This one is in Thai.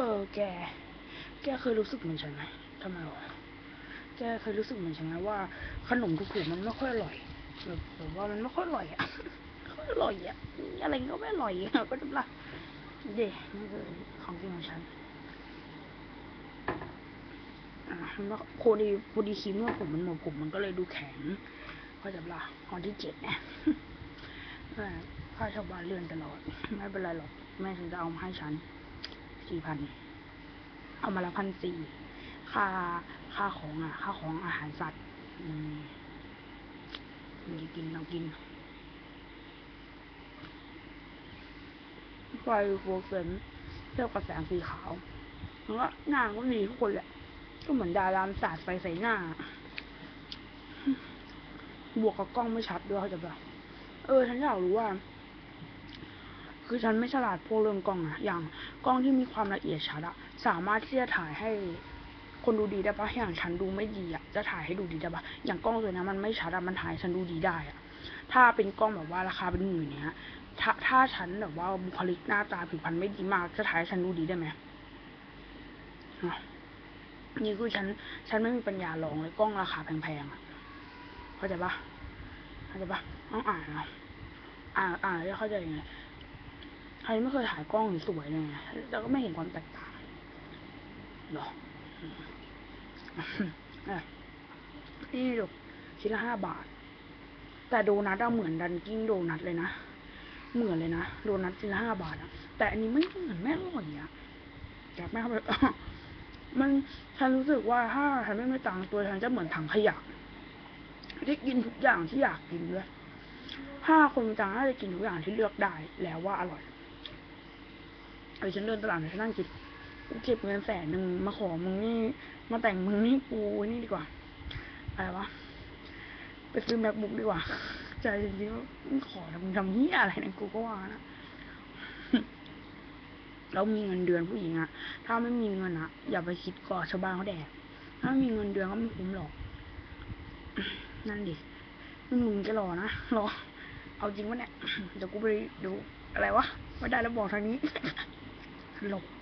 เออ แก แกเคยรู้สึกเหมือนฉันไหมทำไมวะแกเคยรู้สึกเหมือนฉันไหมว่า ขนมถูกๆมันไม่ค่อยอร่อยแบบแบบว่ามันไม่ค่อยอร่อยอะไม่ค่อยอร่อยอะอะไรก็ไม่อร่อยอะก็จำละเด็นี่คือของจริงของฉันอะมันก็พอดีพอดีครีมนวดผมมันหมดผมมันก็เลยดูแข็งก็จำละตอนที่เจ็ดเนี่ยแม่ค่าชาวบ้านเลื่อนตลอด ไม่เป็นไรหรอก แม่ฉันจะเอามาให้ฉัน สี่พันเอามาละพันสี่ค่าค่าของอะ ค่าของอาหารสัตว์อืมกินเรากินไฟโฟเซนเทียบกับแสงสีขาวแล้วก็หน้าก็ดีทุกคนแหละ ก็เหมือนดารามสาดไฟใส่หน้า บวกกับกล้องไม่ชัดด้วยเขาจะแบบเออ ฉันอยากรู้ว่า คือฉันไม่ฉลาดพวกเรื่องกล้องอะอย่างกล้องที่มีความละเอียดชัดอะสามารถที่จะถ่ายให้คนดูดีได้ปะอย่างฉันดูไม่ดีอะจะถ่ายให้ดูดีได้ปะอย่างกล้องตัวนี้มันไม่ชัดอะมันถ่ายฉันดูดีได้อะถ้าเป็นกล้องแบบว่าราคาเป็นหมื่นเนี้ยถ้าถ้าฉันแบบว่าบุคลิกหน้าตาผิวพรรณไม่ดีมาก จะถ่ายฉันดูดีได้ไหมนี่คือฉัน ฉันไม่มีปัญญาลองเลยกล้องราคาแพงๆเข้าใจปะเข้าใจปะต้องอ่านเอาอ่านอ่านแล้วเข้าใจยังไง ครไม่เคยถ่ายกล้องสวยเลยแล้วก็ไม่เห็นความแตกต่างหรอนี่ดูชิ้นละห้าบาท แต่โดนัทอะเหมือนดันกิ้งโดนัทเลยนะ เหมือนเลยนะ โดนัทชิ้นละห้าบาทอะแต่อันนี้ไม่เหมือนแม่อร่อยอะอยากแม่เขาไปมันฉันรู้สึกว่าถ้าฉันไม่มีตังค์ตัวฉันจะเหมือนถังขยะที่กินทุกอย่างที่อยากกินด้วยถ้าคนมีตังค์น่าจะกินทุกอย่างที่เลือกได้แล้วว่าอร่อย เออฉันเดินตลาดนะฉันนั่งคิดกูเก็บเงินแสนหนึ่งมาขอมึงนี่ มาแต่งมึงนี่กูนี่ดีกว่า อะไรวะ ไปซื้อแม็กบุ๊กดีกว่า ใจจริงๆว่ามึงขอทำมึงทำเหี้ยอะไรนะกูก็ว่านะแล้วมีเงินเดือนผู้หญิงอะถ้าไม่มีเงินอะอย่าไปคิดก่อชาวบ้านเขาแดกถ้ามีเงินเดือนก็ไม่คุ้มหรอก นั่นดินี่มึงจะรอนะรอ เอาจริงวะเนี่ย เดี๋ยวกูไปดูอะไรวะ ไม่ได้แล้วบอกทางนี้ หลบ